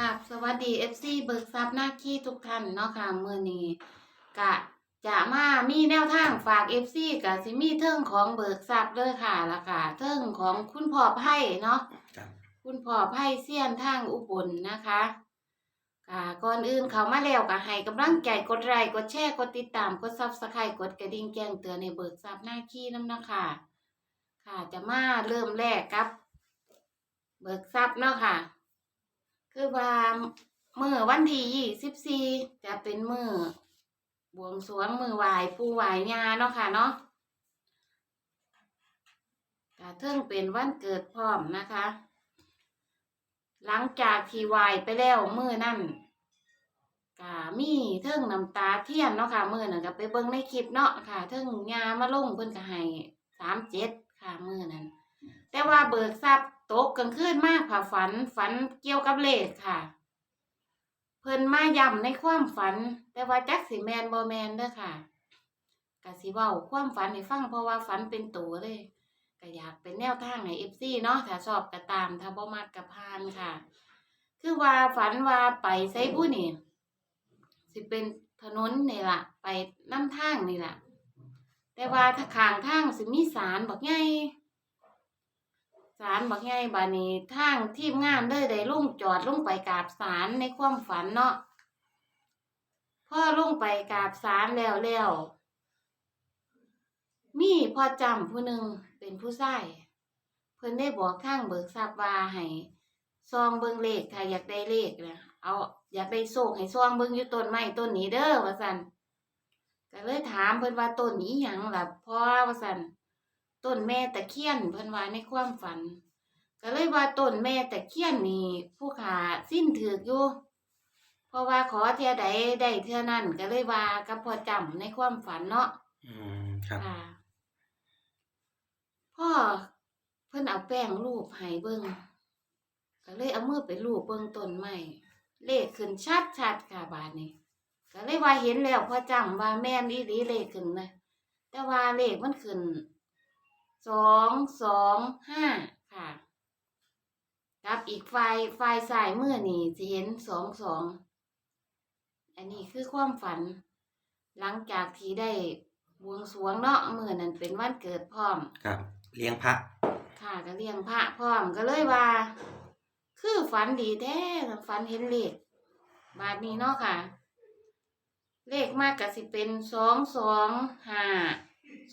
ครับสวัสดี FC เบิกทรัพย์หน้าขี้ทุกท่านเนาะค่ะมื้อนี้กะจะมามีแนวทางฝาก FC กะสิมีเทิงของเบิกทรัพย์เด้อค่ะแล้วก็เทิงของคุณพ่อไพ่เนาะครับ คุณพ่อไพ่เซียนทางอุบลนะคะค่ะก่อนอื่นเขามาแล้วก็ให้กำลังใจกดไลค์กดแชร์กดติดตามกด Subscribe กดกระดิ่งแจ้งเตือนในเบิกทรัพย์หน้าขี้นำนะคะค่ะจะมาเริ่มแรกกับ เบิกทรัพย์เนาะค่ะ คือว่าเมื่อวันที่ยี่สิบสี่จะเป็นมือบวงสรวงมือไหวายปูไหวายาเนาะค่ะเนาะกะเทิงเป็นวันเกิดพร้อมนะคะ หลังจากที่ไหวายไปแล้วมือนั่นกะมีเทิงน้ำตาเทียนเนาะค่ะมือนั่นก็ไปเบิ่งในคลิปเนาะค่ะ เทิงยามาลงเพิ่นก็ให้สามเจ็ดค่ะมือนั้นแต่ว่าเบิกทรัพย์ ตกกลางคืนมากค่ะฝัน ฝันเกี่ยวกับเลขค่ะ เพิ่นมาย้ำในความฝัน แต่ว่าจักสิแมนบ่แมนเด้อค่ะกะสิเว้าความฝันให้ฟังเพราะว่าฝันเป็นตัวเลยก็อยากเป็นแนวทางให้ FC เนาะถ้าชอบก็ตามถ้าบ่มักก็ผ่านค่ะ คือว่าฝันว่าไปไสผู้นี่สิเป็นถนนนี่ล่ะ ไปน้ำทางนี่ล่ะ แต่ว่าถ้าข้างทางสิมีศาลบักใหญ่ ศาลบักใหญ่บานีทางทีมงานเลยได้ลงจอดลงไปกราบศาลในความฝันเนาะพ่อลงไปกราบศาลแล้วแล้วมีพ่อจำผู้หนึ่งเป็นผู้ชายเพิ่นได้บอกทางเบิกทรัพย์ว่าให้ซองเบิงเลขถ้าอยากได้เลขนะเอาอยากได้โชคให้ซองเบิงอยู่ต้นไม้ต้นนี้เด้อว่าซั่นก็เลยถามเพิ่นว่าต้นนี้หยังล่ะพ่อว่าซั่น ต้นแม่ตะเคียนเพิ่นว่าในความฝัน ก็เลยว่าต้นแม่ตะเคียนนี่ผู้ขาสิ้นถือกอยู่เพราะว่าขอเทียใดได้เท่านั้นก็เลยว่ากับพ่อจำในความฝันเนาะอืมครับค่ะพ่อเพิ่นเอาแป้งรูปให้เบิ่งก็เลยเอามือไปรูปเบิ่งต้นไม้เลขขึ้นชัดชัดๆค่ะบาดนี้ก็เลยว่าเห็นแล้วพ่อจำว่าแม่นอีหลีเลขขึ้นนะแต่ว่าเลขมันขึ้น สองสองห้าค่ะกับอีกไฟไฟสายมือนี่จะเห็นสองสองอันนี้คือความฝัน หลังจากที่ได้บวงสรวงเนาะมือนั้นเป็นวันเกิดพร้อม ครับ เลี้ยงพระ ค่ะก็เลี้ยงพระพร้อมก็เลยว่า คือฝันดีแท้ฝันเห็นเลขบาทนี้เนาะค่ะ เลขมากก็สิเป็นสองสองห้า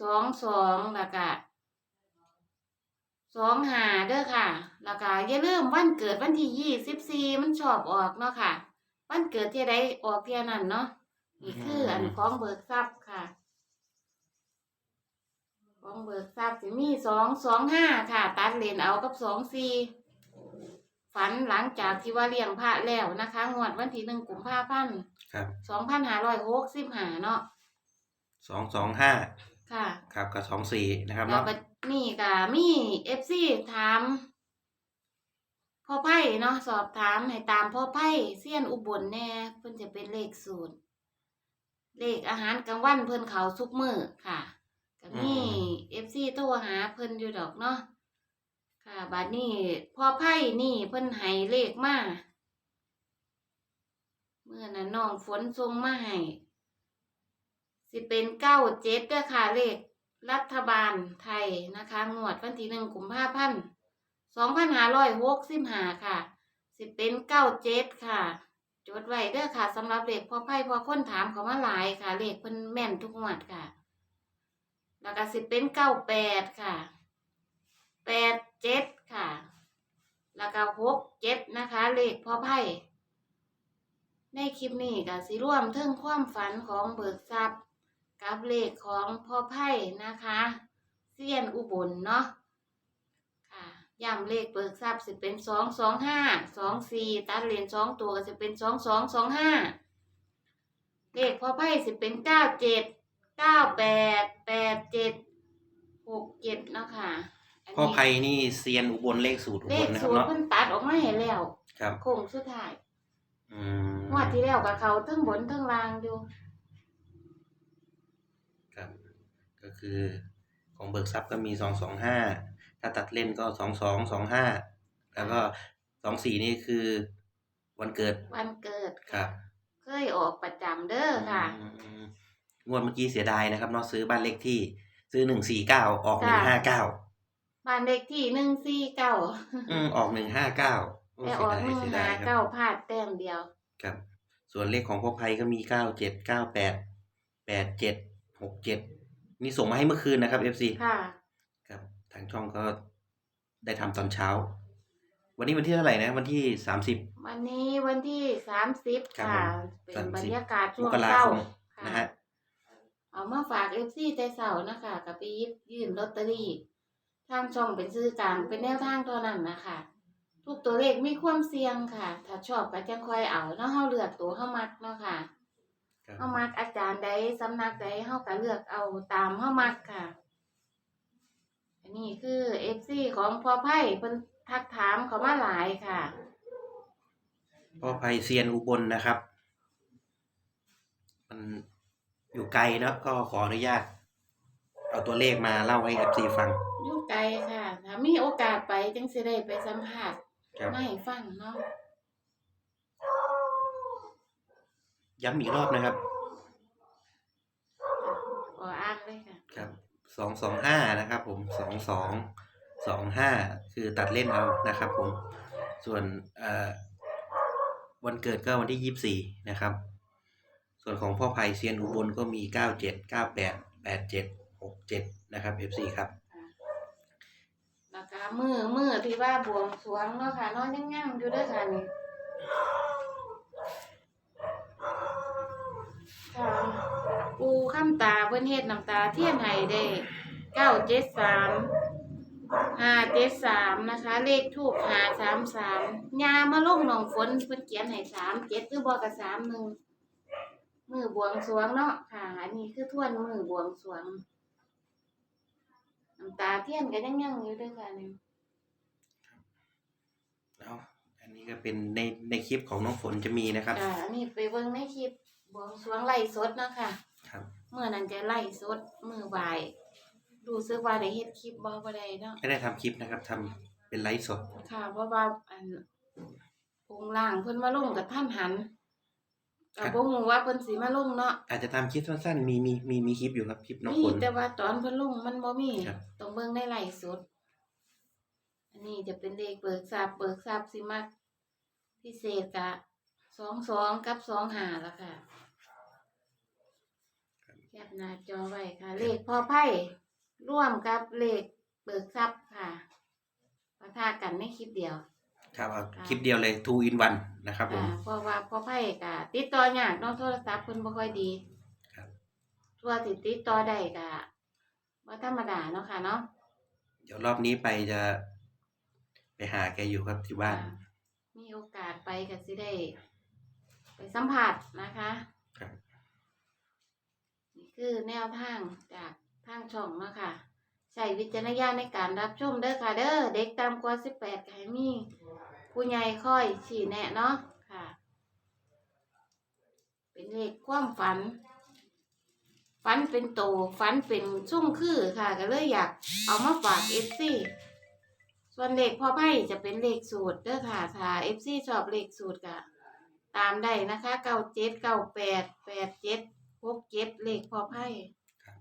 สองสองแล้วก็ สองห้าเด้อค่ะ แล้วก็อย่าลืมวันเกิดวันที่ยี่สิบสี่มันชอบออกเนาะค่ะ วันเกิดที่ใดออกเที่ยนั้นเนาะนี่คืออันของเบิกทรัพย์ค่ะ ของเบิกทรัพย์จะมีสองสองห้าค่ะ ตัดเลนเอากับสองสี่ฝันหลังจากที่ว่าเลี้ยงพระแล้วนะคะ งวดวันที่หนึ่งกุมภาพันธ์ครับ สองพันห้าร้อยหกสิบห้าเนาะสองสองห้า ค่ะครับกับสองสี่นะครับแล้วเนาะก็นี่ก็มีเอฟซีถามพ่อไพ่เนาะสอบถามให้ตามพ่อไพ่เซียนอุบลแน่เพิ่นจะเป็นเลขสูตรเลขอาหารกลางวันเพิ่นเขาทุกมื้อค่ะก็มีเอฟซีโทรหาเพิ่นอยู่ดอกเนาะค่ะบัดนี้พ่อไพ่นี่เพิ่นให้เลขมาเมื่อนั้นน้องฝนส่งมาให้ สิเป็นเก้าเจ็ดเด้อค่ะเลขรัฐบาลไทยนะคะงวดวันที่หนึ่งกุมภาพันธ์สองพันห้าร้อยหกสิบห้าค่ะ สิเป็นเก้าเจ็ดค่ะ จดไว้เด้อค่ะสำหรับเลขพอไพ่พอค้นถามเขามาหลายค่ะเลขเพิ่นแม่นทุกงวดค่ะ แล้วก็สิเป็นเก้าแปดค่ะแปดเจ็ดค่ะ แล้วก็หกเจ็ดนะคะ เลขพอไพ่ในคลิปนี้ก็สิร่วมเทิงความฝันของเบิกทรัพย์ กับเลขของพ่อไพ่นะคะเซียนอุบลเนาะค่ะย้ำเลขเบิกทรัพย์สิเป็นสองสองห้าสองสี่ตัดเลนสองตัวก็จะเป็นสองสองสองห้าเลขพ่อไพ่สิเป็นเก้าเจ็ดเก้าแปดแปดเจ็ดหกเจ็ดเนาะค่ะนนี้พ่อไพนี่เซียนอุบลเลขสูตรอุเลบขลนะคสูรับตรเนาะเพิ่นตัดออกมาให้แล้วครับโค้งสุดท้ายอืมงวดที่แล้วกับเขาทั้งบนทั้งล่างอยู่ ครับ ก็ คือของเบิกทรัพย์ก็มีสองสองห้าถ้าตัดเล่นก็สองสองสองห้าแล้วก็สองสี่นี่คือวันเกิดวันเกิดครับ เคยออกประจำเด้อค่ะอืมงวดเมื่อกี้เสียดายนะครับเนาะซื้อบ้านเลขที่ซื้อหนึ่งสี่เก้าออกหนึ่งห้าเก้าบ้านเลขที่หนึ่งสี่เก้าอืมออกหนึ่งห้าเก้าแต่ออกหนึ่งเสียหาดายครัเก้าบพลาดแต้มเดียวครับ ส่วนเลขของพ่อไพก็มีเก้าเจ็ดเก้าแปดแปดเจ็ดหกเจ็ด นี่ส่งมาให้เมื่อคืนนะครับเอฟซีค่ะ ครับ ทางช่องก็ได้ทำตอนเช้า วันนี้วันที่เท่าไหร่นะ วันที่สามสิบ วันนี้วันที่สามสิบครับค่ะ ผมเป็น30 บรรยากาศช่มวงกราเช้าคมค่ะนะฮะ เอามาฝากเอฟซีใจเสานะคะกับไปหยิบยื่นลอตเตอรี่ทางช่องเป็นซื้อกลางเป็นแนวทางเท่านั้นนะคะ ทุกตัวเลขมีความเสี่ยงค่ะ ถ้าชอบก็จังค่อยเอาเนาะเฮาเลือกตัวเฮามักเนาะค่ะครับ เฮามักอาจารย์ใดสำนักใดเฮาก็เลือกเอาตามเฮามักค่ะ อันนี้คือเอฟซีของพ่อไพ่เพิ่นทักถามเขามาหลายค่ะ พ่อไพเซียนอุบลนะครับ มันอยู่ไกลเนาะก็ขออนุญาต เอาตัวเลขมาเล่าให้เอฟซีฟัง อยู่ไกลค่ะถ้ามีโอกาสไปจังสิได้ไปสัมผัสครับ ไม่ฟังเนาะ ย้ำอีกรอบนะครับขออ่านเลยค่ะครับสองสองห้านะครับ ผมสองสองสองห้าคือตัดเล่นเอานะครับ ผม ส่วนเอ่อวันเกิดก็วันที่ยี่สิบสี่นะครับ ส่วนของพ่อไผ่เซียนอุบลก็มีเก้าเจ็ดเก้าแปดแปดเจ็ดหกเจ็ดนะครับ FC ครับแล้วก็มือมือที่ว่าบวงสรวงเนาะค่ะเนอนยังยั่งอยู่เด้วยค่ะนี่ ค่ะปูข้ามตาเพิ่นเฮ็ดน้ำตาเทียนให้ได้เก้าเจ็ดสามห้าเจ็ดสามนะคะ เลขทูกห้าสามสามยามาลงหนองฝนเพิ่นเขียนให้สามเจ็ดคือบอกกับสามหนึ่งมือบวงสรวงเนาะค่ะอันนี้คือทวนมือบวงสรวงน้ำตาเทียนก็ยังยังอยู่เด้วยค่ะนี่แล้วอันนี้ก็เป็นในในคลิปของน้องฝนจะมีนะครับ อ่าอันนี้ไปเบิ่งในคลิป บวงสรวงไล่สดเนาะค่ะครับ เมื่อนั้นจะไล่สดมือบ่ายรู้สึกว่าได้เฮ็ดคลิปบ่บ่ได้เนาะ ไม่ได้ทำคลิปนะครับทำเป็นไลฟ์สด ค่ะ เพราะว่าอันองค์ล่างเพิ่นมาลงกับท่านหันครัก็บ บ่ฮู้ว่าเพิ่นสิมาลงเนาะอาจจะทำคลิปสั้นๆมีมีมีมีคลิปอยู่ครับคลิปน้องมีฝน แต่ว่าตอนเพิ่นลงมันบ่มีครับ ต้องเบิ่งในไล่สดอันนี้จะเป็นเลขเบิกทรัพย์เบิกทรัพย์สิมักพิเศษกะ 22กับ25แล้วค่ะแคปหน้าจอไว้ค่ะ เลขพ่อไพ่ร่วมกับเลขเบิกทรัพย์ค่ะปะทะกันในคลิปเดียว ครับเอาค่ะคลิปเดียวเลย two in one นะครับผม อ่าเพราะว่าพ่อไพ่กะติดต่อยากเน้องโทรศัพท์เพิ่นบ่ค่อยดีครับ ทั่วติดติดต่อได้กะบ่ธรรมดาเนาะค่ะเนาะเดี๋ยวรอบนี้ไปจะ ไปหาแกอยู่ครับที่บ้าน อ่มีโอกาสไปก็สิได้ ไปสัมผัสนะคะครับนี่คือแนวทางจากทางช่องเนาะค่ะใช้วิจารณญาณในการรับชมเด้อค่ะ เด้อเด็กต่ำกว่าสิบแปดก็ให้มีผู้ใหญ่ค่อยชี้แนะเนาะค่ะ เป็นเลขความฝัน ฝันเป็นโตฝันเป็นชุ่มคือค่ะก็เลยอยากเอามาฝากเอฟซีส่วนเลขพ่อไพ่จะเป็นเลขสูตรเด้อค่ะถ้าเอฟซีชอบเลขสูตรก็ ตามได้นะคะเก้าเจ็ดเก้าแปดแปดเจ็ดหกเจ็ดเลขพ่อไพ่ครับ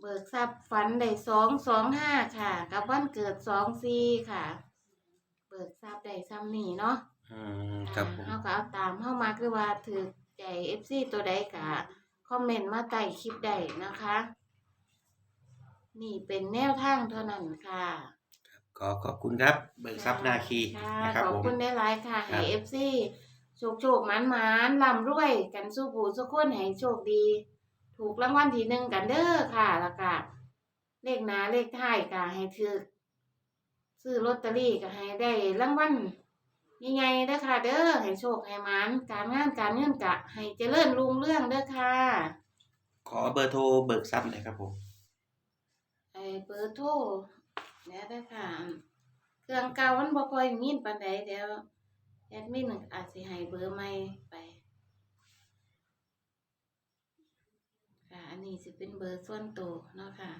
เบิกทรัพย์ฝันได้สองสองห้าค่ะ กับวันเกิดสองสี่ค่ะ เบิกทรัพย์ได้ซ้ำนี่เนาะอืมครับผมเฮาก็เอาตามเฮามาคือว่าถือใจ FC ตัวใดก็คอมเมนต์มาใต้คลิปได้นะคะ นี่เป็นแนวทางเท่านั้นค่ะ ขอขอบคุณครับ เบิกทรัพย์นาคีค่ะนะครับขอบผม คุณได้หลายๆค่ะครัให้บ FC โชคโชคหมานหมานร่ำรวย กันสู้ผู้สู้คนให้โชคดี ถูกรางวัลที่หนึ่งกันเด้อค่ะ แล้วก็เลขหน้าเลขท้ายก็ให้ถือซื้อลอตเตอรี่ก็ให้ได้รางวัลใหญ่ๆเด้อค่ะ เด้อให้โชคให้หมานการงานการเงินกะให้เจริญรุ่งเรืองเด้อค่ะขอเบอร์โทรเบิกทรัพย์หน่อยครับผมไอ้เบอร์โทรเนี่ยเด้อค่ะ เครื่องเก่ามันบ่ค่อยมีปานใดเดี๋ยว แอดมินอาจสิให้เบอร์ใหม่ไปค่ะอันนี้สิเป็นเบอร์ส่วนตัวเนาะค่ะ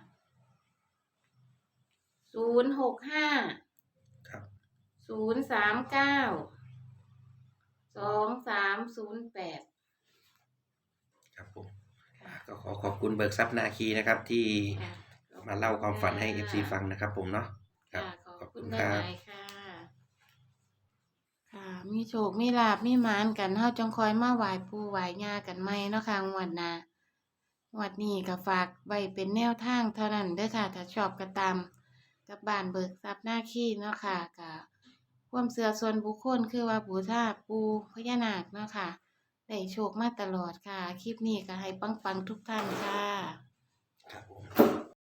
ศูนย์หกห้าครับ ศูนย์สามเก้าสองสามศูนย์แปดครับผมอ่าก็ขอขอบคุณเบิกทรัพย์นาคีนะครับ ที่มาเล่าความฝันให้เอฟซีฟังนะครับผมเนาะ ครับ ค่ะขขออบบคุคุณณหครับลายๆค่ะค่ะ มีโชค มีลาบมีหมานกันเฮาจังคอยมาไหว้ปู่ไหว้ย่ากันใหม่เนาะค่ะงวดหน้างวดนี้ก็ฝากไว้เป็นแนวทางเท่านั้นเด้อค่ะ ถ้าชอบก็ตามกับบ้านเบิกทรัพย์หน้าขี้เนาะค่ะก็ความเชื่อส่วนบุคคลคือว่าบูชาปู่พญานาคเนาะค่ะได้โชคมาตลอดค่ะ คลิปนี้ก็ให้ปังๆทุกท่านค่ะ